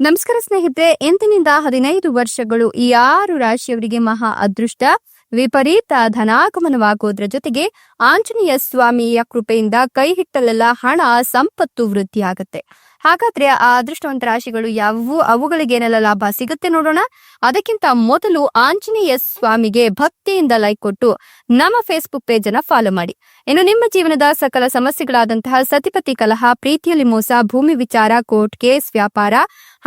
ನಮಸ್ಕಾರ ಸ್ನೇಹಿತರೆ, ಎಂದಿನಿಂದ ಹದಿನೈದು ವರ್ಷಗಳು ಈ ಆರು ರಾಶಿಯವರಿಗೆ ಮಹಾ ಅದೃಷ್ಟ. ವಿಪರೀತ ಧನಾಗಮನವಾಗುವುದರ ಜೊತೆಗೆ ಆಂಜನೇಯ ಸ್ವಾಮಿಯ ಕೃಪೆಯಿಂದ ಕೈ ಹಿಟ್ಟಲೆಲ್ಲ ಹಣ, ಸಂಪತ್ತು ವೃದ್ಧಿಯಾಗುತ್ತೆ ಹಾಗಾದ್ರೆ ಆ ಅದೃಷ್ಟವಂತ ರಾಶಿಗಳು ಯಾವುವು? ಅವುಗಳಿಗೆ ಏನೆಲ್ಲ ಲಾಭ ಸಿಗುತ್ತೆ ನೋಡೋಣ. ಅದಕ್ಕಿಂತ ಮೊದಲು ಆಂಜನೇಯ ಸ್ವಾಮಿಗೆ ಭಕ್ತಿಯಿಂದ ಲೈಕ್ ಕೊಟ್ಟು ನಮ್ಮ ಫೇಸ್ಬುಕ್ ಪೇಜ್ ಅನ್ನ ಫಾಲೋ ಮಾಡಿ. ಇನ್ನು ನಿಮ್ಮ ಜೀವನದ ಸಕಲ ಸಮಸ್ಯೆಗಳಾದಂತಹ ಸತಿಪತಿ ಕಲಹ, ಪ್ರೀತಿಯಲ್ಲಿ ಮೋಸ, ಭೂಮಿ ವಿಚಾರ ಕೋರ್ಟ್ ಕೇಸ್ ವ್ಯಾಪಾರ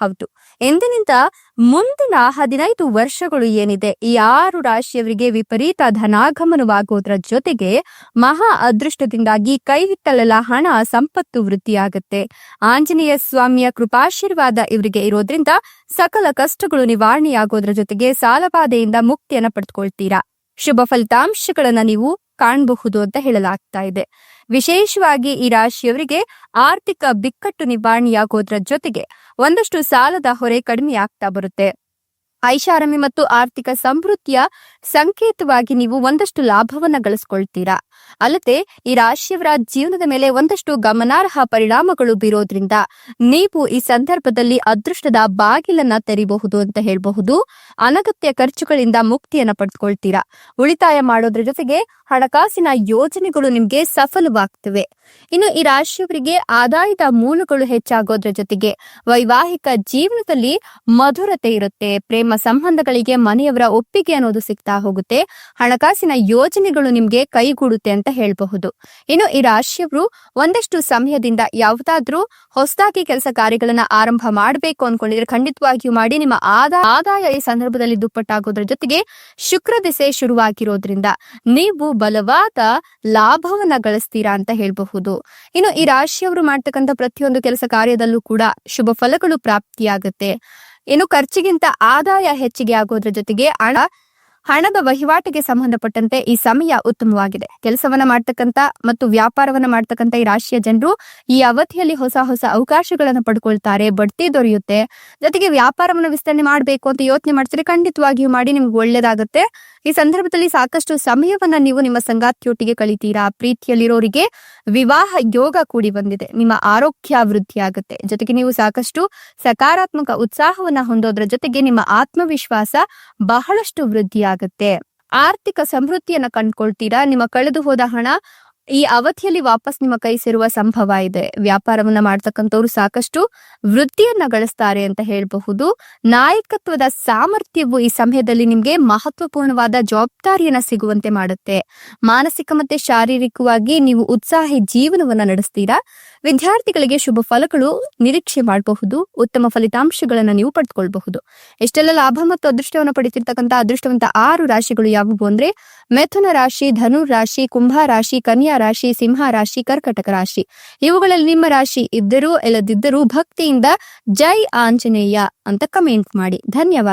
ಹೌದು. ಎಂದಿನಿಂದ ಮುಂದಿನ ಹದಿನೈದು ವರ್ಷಗಳು ಏನಿದೆ, ಈ ಆರು ರಾಶಿಯವರಿಗೆ ವಿಪರೀತ ಧನಾಗಮನವಾಗುವುದರ ಜೊತೆಗೆ ಮಹಾ ಅದೃಷ್ಟದಿಂದಾಗಿ ಕೈ ಹಿಟ್ಟಲೆಲ್ಲ ಹಣ, ಸಂಪತ್ತು ವೃದ್ಧಿಯಾಗುತ್ತೆ. ಆಂಜನೇಯ ಸ್ವಾಮಿಯ ಕೃಪಾಶೀರ್ವಾದ ಇವರಿಗೆ ಇರೋದ್ರಿಂದ ಸಕಲ ಕಷ್ಟಗಳು ನಿವಾರಣೆಯಾಗೋದ್ರ ಜೊತೆಗೆ ಸಾಲಬಾಧೆಯಿಂದ ಮುಕ್ತಿಯನ್ನ ಪಡೆದುಕೊಳ್ತೀರಾ ಶುಭ ಫಲಿತಾಂಶಗಳನ್ನ ನೀವು ಕಾಣಬಹುದು ಅಂತ ಹೇಳಲಾಗ್ತಾ ಇದೆ. ವಿಶೇಷವಾಗಿ ಈ ರಾಶಿಯವರಿಗೆ ಆರ್ಥಿಕ ಬಿಕ್ಕಟ್ಟು ನಿವಾರಣೆಯಾಗೋದ್ರ ಜೊತೆಗೆ ಒಂದಷ್ಟು ಸಾಲದ ಹೊರೆ ಕಡಿಮೆಯಾಗ್ತಾ ಬರುತ್ತೆ. ಐಷಾರಾಮಿ ಮತ್ತು ಆರ್ಥಿಕ ಸಮೃದ್ಧಿಯ ಸಂಕೇತವಾಗಿ ನೀವು ಒಂದಷ್ಟು ಲಾಭವನ್ನ ಗಳಿಸ್ಕೊಳ್ತೀರಾ? ಅಲ್ಲದೆ, ಈ ರಾಶಿಯವರ ಜೀವನದ ಮೇಲೆ ಒಂದಷ್ಟು ಗಮನಾರ್ಹ ಪರಿಣಾಮಗಳು ಬೀರೋದ್ರಿಂದ ನೀವು ಈ ಸಂದರ್ಭದಲ್ಲಿ ಅದೃಷ್ಟದ ಬಾಗಿಲನ್ನ ತೆರಿಬಹುದು ಅಂತ ಹೇಳಬಹುದು. ಅನಗತ್ಯ ಖರ್ಚುಗಳಿಂದ ಮುಕ್ತಿಯನ್ನ ಪಡೆದುಕೊಳ್ತೀರಾ ಉಳಿತಾಯ ಮಾಡೋದ್ರ ಜೊತೆಗೆ ಹಣಕಾಸಿನ ಯೋಜನೆಗಳು ನಿಮ್ಗೆ ಸಫಲವಾಗ್ತವೆ. ಇನ್ನು ಈ ರಾಶಿಯವರಿಗೆ ಆದಾಯದ ಮೂಲಗಳು ಹೆಚ್ಚಾಗೋದ್ರ ಜೊತೆಗೆ ವೈವಾಹಿಕ ಜೀವನದಲ್ಲಿ ಮಧುರತೆ ಇರುತ್ತೆ, ಪ್ರೇಮ ಸಂಬಂಧಗಳಿಗೆ ಮನೆಯವರ ಒಪ್ಪಿಗೆ ಅನ್ನೋದು ಸಿಗ್ತಾ ಹೋಗುತ್ತೆ. ಹಣಕಾಸಿನ ಯೋಜನೆಗಳು ನಿಮ್ಗೆ ಕೈಗೂಡುತ್ತೆ ಅಂತ ಹೇಳಬಹುದು. ಇನ್ನು ಈ ರಾಶಿಯವರು ಒಂದಷ್ಟು ಸಮಯದಿಂದ ಯಾವುದಾದ್ರೂ ಹೊಸದಾಗಿ ಕೆಲಸ ಕಾರ್ಯಗಳನ್ನ ಆರಂಭ ಮಾಡಬೇಕು ಅನ್ಕೊಂಡಿದ್ರೆ ಖಂಡಿತವಾಗಿಯೂ ಮಾಡಿ ನಿಮ್ಮ ಆದಾಯ ಆದಾಯ ಈ ಸಂದರ್ಭದಲ್ಲಿ ದುಪ್ಪಟ್ಟಾಗೋದ್ರ ಜೊತೆಗೆ ಶುಕ್ರ ದಿಸೆ ಶುರುವಾಗಿರೋದ್ರಿಂದ ನೀವು ಬಲವಾದ ಲಾಭವನ್ನ ಗಳಿಸ್ತೀರಾ ಅಂತ ಹೇಳಬಹುದು. ಇನ್ನು ಈ ರಾಶಿಯವರು ಮಾಡ್ತಕ್ಕಂಥ ಪ್ರತಿಯೊಂದು ಕೆಲಸ ಕಾರ್ಯದಲ್ಲೂ ಕೂಡ ಶುಭ ಫಲಗಳು ಪ್ರಾಪ್ತಿಯಾಗುತ್ತೆ. ಇನ್ನು ಖರ್ಚಿಗಿಂತ ಆದಾಯ ಹೆಚ್ಚಿಗೆ ಆಗೋದ್ರ ಜೊತೆಗೆ ಹಣ, ಹಣದ ವಹಿವಾಟಿಗೆ ಸಂಬಂಧಪಟ್ಟಂತೆ ಈ ಸಮಯ ಉತ್ತಮವಾಗಿದೆ. ಕೆಲಸವನ್ನ ಮಾಡ್ತಕ್ಕಂತ ಮತ್ತು ವ್ಯಾಪಾರವನ್ನ ಮಾಡ್ತಕ್ಕಂತ ಈ ರಾಶಿಯ ಜನರು ಈ ಅವಧಿಯಲ್ಲಿ ಹೊಸ ಹೊಸ ಅವಕಾಶಗಳನ್ನು ಪಡ್ಕೊಳ್ತಾರೆ, ಬಡ್ತಿ ದೊರೆಯುತ್ತೆ. ಜೊತೆಗೆ ವ್ಯಾಪಾರವನ್ನ ವಿಸ್ತರಣೆ ಮಾಡಬೇಕು ಅಂತ ಯೋಚನೆ ಮಾಡ್ತಾರೆ ಖಂಡಿತವಾಗಿಯೂ ಮಾಡಿ ನಿಮ್ಗೆ ಒಳ್ಳೇದಾಗುತ್ತೆ. ಈ ಸಂದರ್ಭದಲ್ಲಿ ಸಾಕಷ್ಟು ಸಮಯವನ್ನ ನೀವು ನಿಮ್ಮ ಸಂಗಾತಿಯೊಟ್ಟಿಗೆ ಕಳಿತೀರಾ? ಪ್ರೀತಿಯಲ್ಲಿರೋರಿಗೆ ವಿವಾಹ ಯೋಗ ಕೂಡಿ ಬಂದಿದೆ. ನಿಮ್ಮ ಆರೋಗ್ಯ ವೃದ್ಧಿ ಆಗುತ್ತೆ ಜೊತೆಗೆ ನೀವು ಸಾಕಷ್ಟು ಸಕಾರಾತ್ಮಕ ಉತ್ಸಾಹವನ್ನ ಹೊಂದೋದ್ರ ಜೊತೆಗೆ ನಿಮ್ಮ ಆತ್ಮವಿಶ್ವಾಸ ಬಹಳಷ್ಟು ವೃದ್ಧಿಯಾಗುತ್ತೆ. ಆರ್ಥಿಕ ಸಮೃದ್ಧಿಯನ್ನ ಕಂಡ್ಕೊಳ್ತೀರಾ? ನಿಮ್ಮ ಕಳೆದು ಹೋದ ಹಣ ಈ ಅವಧಿಯಲ್ಲಿ ವಾಪಸ್ ನಿಮ್ಮ ಕೈ ಸೇರುವ ಸಂಭವ ಇದೆ. ವ್ಯಾಪಾರವನ್ನ ಮಾಡ್ತಕ್ಕಂಥವ್ರು ಸಾಕಷ್ಟು ವೃತ್ತಿಯನ್ನ ಗಳಿಸ್ತಾರೆ ಅಂತ ಹೇಳಬಹುದು. ನಾಯಕತ್ವದ ಸಾಮರ್ಥ್ಯವು ಈ ಸಮಯದಲ್ಲಿ ನಿಮ್ಗೆ ಮಹತ್ವಪೂರ್ಣವಾದ ಜವಾಬ್ದಾರಿಯನ್ನ ಸಿಗುವಂತೆ ಮಾಡುತ್ತೆ. ಮಾನಸಿಕ ಮತ್ತೆ ಶಾರೀರಿಕವಾಗಿ ನೀವು ಉತ್ಸಾಹಿ ಜೀವನವನ್ನ ನಡೆಸ್ತೀರಾ? ವಿದ್ಯಾರ್ಥಿಗಳಿಗೆ ಶುಭ ಫಲಗಳು ನಿರೀಕ್ಷೆ ಮಾಡಬಹುದು, ಉತ್ತಮ ಫಲಿತಾಂಶಗಳನ್ನು ನೀವು ಪಡೆದುಕೊಳ್ಬಹುದು ಇಷ್ಟೆಲ್ಲ ಲಾಭ ಮತ್ತು ಅದೃಷ್ಟವನ್ನು ಪಡೆಯುತ್ತಿರ್ತಕ್ಕಂಥ ಅದೃಷ್ಟವಂತ ಆರು ರಾಶಿಗಳು ಯಾವುವು ಅಂದ್ರೆ ಮೆಥುನ ರಾಶಿ, ಧನು ರಾಶಿ, ಕುಂಭ ರಾಶಿ, ಕನ್ಯಾ ರಾಶಿ, ಸಿಂಹ ರಾಶಿ, ಕರ್ಕಟಕ ರಾಶಿ. ಇವುಗಳಲ್ಲಿ ನಿಮ್ಮ ರಾಶಿ ಇದ್ದರೂ ಇಲ್ಲದಿದ್ದರೂ ಭಕ್ತಿಯಿಂದ ಜೈ ಆಂಜನೇಯ ಅಂತ ಕಮೆಂಟ್ ಮಾಡಿ. ಧನ್ಯವಾದ.